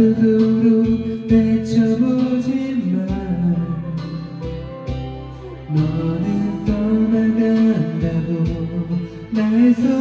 그토록 내쳐보지만 너는 떠나간다고 날 속.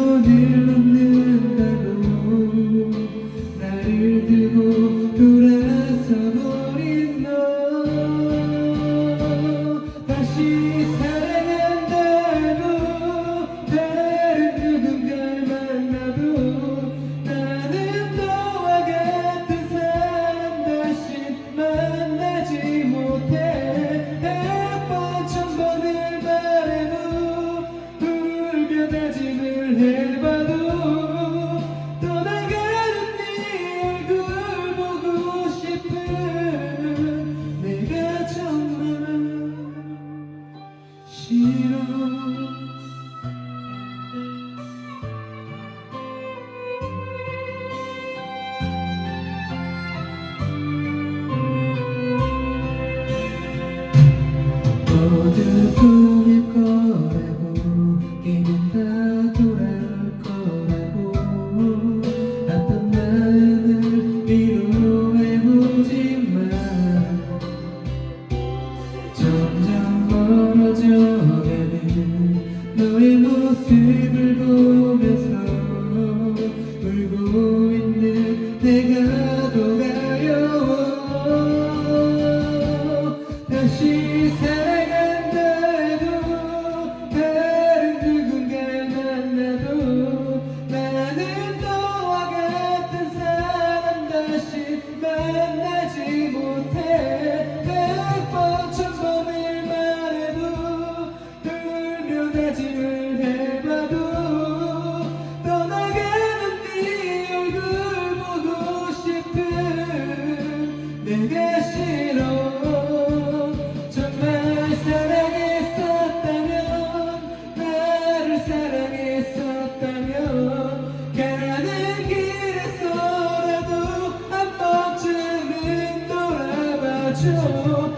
모두 갈수록 정말 사랑했었다면 나를 사랑했었다면 가는 길에서라도 한 번쯤은 돌아봐줘.